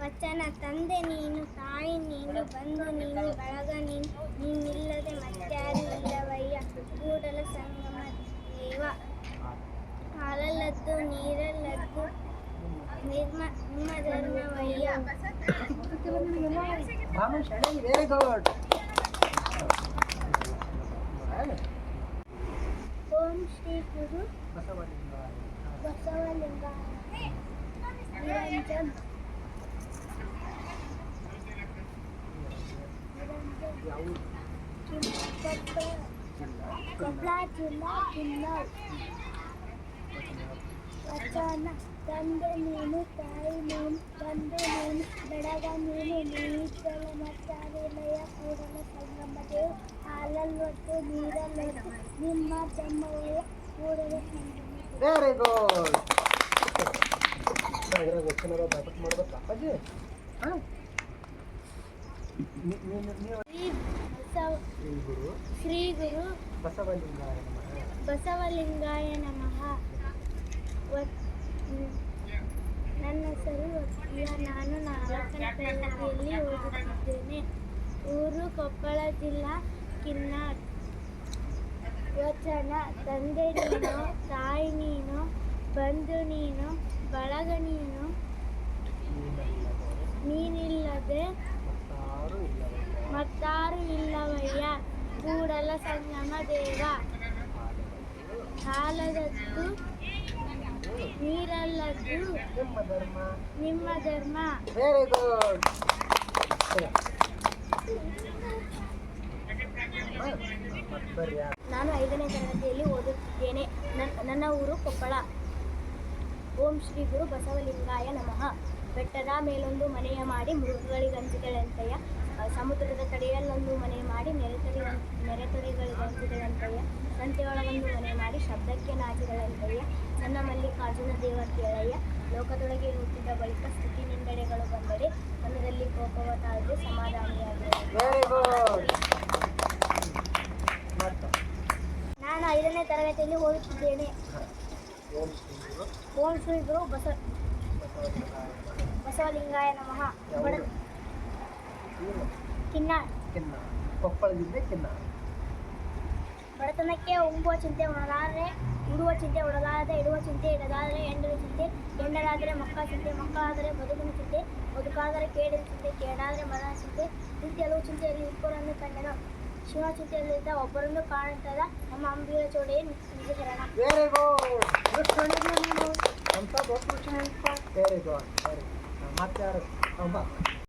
ವಚನ ತಂದೆ ನೀನು, ತಾಯಿ ನೀನು ಬಂದು ನೀನು, ಬಳಗ ನೀನು, ನೀನಿಲ್ಲದೆ ಮತ್ತಾರು ಇಲ್ಲವಯ್ಯ. ಕೂಡಲ ಸಂಗಮ ದೇವ. ಹಾಲಲ್ಲದ್ದು ನೀರಲ್ಲದ್ದು ನಿರ್ಮ, ನಿಮ್ಮ ಧರ್ಮವಯ್ಯ. ರಾಮ ವೆರಿ ಓಂ ಶ್ರೀ ಗುರು ಬಸವಲಿಂಗಾಯ ಬಸವಲಿಂಗಾಯ ನಿರಂಜನ್ ನಿರಂಜನ್ ಯಾವ ಕೊಪ್ಪಳ ಕೊಪ್ಪಳ ಜಿಲ್ಲಾ ಕಿನ್ನೌರ್ ವಚನ ತಂದೆ ನೀನು ತಾಯಿ ನೀನು ಬಂದು ನೀನು ಬೆಳಗ ನೀನು ನೀಚಲ ಮತ್ತಾರಿಲಯ ಕೂಡಲ ಸಂಗಮ ದೇವ ಹಾಲಲ್ವತ್ತು ನೀರಲ್ಲೊತ್ತು ನಿಮ್ಮ ತಮ್ಮವೇ ಕೂಡಲ ಸಂಗಮ ವೆರಿ ಗುಡ್ ಬಸವಲಿಂಗಾಯ ನಮಃ. ನನ್ನ ಹೆಸರು ನಾನು ನಾಲ್ಕನೇ ತರಗತಿಯಲ್ಲಿ ಓದುತ್ತಿದ್ದೇನೆ. ಊರು ಕೊಪ್ಪಳ ಜಿಲ್ಲಾ ಕಿನ್ನಾರ್ ವಚನ ತಂದೆ ನೀನು ತಾಯಿ ನೀನು ಬಂಧು ನೀನು ಬಳಗ ನೀನು ನೀನಿಲ್ಲದೆ ಮತ್ತಾರು ಇಲ್ಲವಯ್ಯ. ಕೂಡಲ ಸಂಗಮ ದೇವ. ಕಾಲದದ್ದು ನೀರಲ್ಲದ್ದು ನಿಮ್ಮ ಧರ್ಮ. ವೆರಿ ನಾನು ಐದನೇ ತರಗತಿಯಲ್ಲಿ ಓದುತ್ತಿದ್ದೇನೆ. ನನ್ನ ಊರು ಕೊಪ್ಪಳ. ಓಂ ಶ್ರೀ ಗುರು ಬಸವಲಿಂಗಾಯ ನಮಃ. ಬೆಟ್ಟದ ಮೇಲೊಂದು ಮನೆಯ ಮಾಡಿ ಮೃಗಗಳಿಗಂಜುಗಳಂತೆಯ ಸಮುದ್ರದ ತಡೆಯಲ್ಲೊಂದು ಮನೆ ಮಾಡಿ ನೆರೆತರಿ ನೆರೆತೊರೆಗಳಿಗಂಚಿಗಳಂತೆಯ ಸಂತೆಯೊಳಗೊಂದು ಮನೆ ಮಾಡಿ ಶಬ್ದಕ್ಕೆ ನಾಚಿಗಳಂತೆಯ ನನ್ನ ಮಲ್ಲಿಕಾರ್ಜುನ ದೇವ ಕೇಳಯ್ಯ ಲೋಕದೊಳಗೆ ಹುಟ್ಟಿದ ಬಳಿಕ ಸ್ಥಿತಿ ನಿಂದಡೆಗಳು ಬಂದರೆ, ಮನದಲ್ಲಿ ಕೋಪವ ತಾಳದೆ ಸಮಾಧಾನಿಯಾಗಿದೆ ತರಗತಿಯಲ್ಲಿ ಓದುತ್ತಿದ್ದೇನೆ ಓಂ ಶ್ರೀ ಗುರು ಓಂ ಶ್ರೀ ಗುರು ಬಸ ಬಸವಲಿಂಗಾಯ ಬಸವಲಿಂಗಾಯ ನಮಃ ಬಡ ಏನು ಕಿನ್ನಾಳ್ ಕಿನ್ನ ಕೊಪ್ಪಳ ಜಿಲ್ಲೆ ಕಿನ್ನ ಬಡತನಕ್ಕೆ ಉಂಬುವ ಚಿಂತೆ ಉಣಲಾರದೆ ಉಡುವ ಚಿಂತೆ ಉಡಲಾರದೆ ಇಡುವ ಚಿಂತೆ ಇಡಲಾರದೆ ಎಂಡರ ಚಿಂತೆ ಎಂಡರಾದರೆ ಮಕ್ಕಳ ಚಿಂತೆ ಮಕ್ಕಳಾದರೆ ಬದುಕಿನ ಚಿಂತೆ ಬದುಕಾದರೆ ಕೇಡಿನ ಚಿಂತೆ ಕೇಡಾದರೆ ಮರಣ ಚಿಂತೆ ಚಿಂತೆ ಹಲವು ಚಿಂತೆಯಲ್ಲಿ ಇಬ್ಬರನ್ನು ಕಂಡನು ಶಿವ ಚಿಂತೆಯಲ್ಲಿದ್ದ ಒಬ್ಬರನ್ನು ಕಾಣುತ್ತದ ನಮ್ಮ ಅಂಬಿಯ ಚೋಡೆಯೇ ನಿಜಕರಣ ವೆರಿ ಗುಡ್ ಅಂತ ದೊಡ್ಡ ವೆರಿ ಗುಡ್ ವೆರಿ ಮತ್ತೆ ಯಾರು?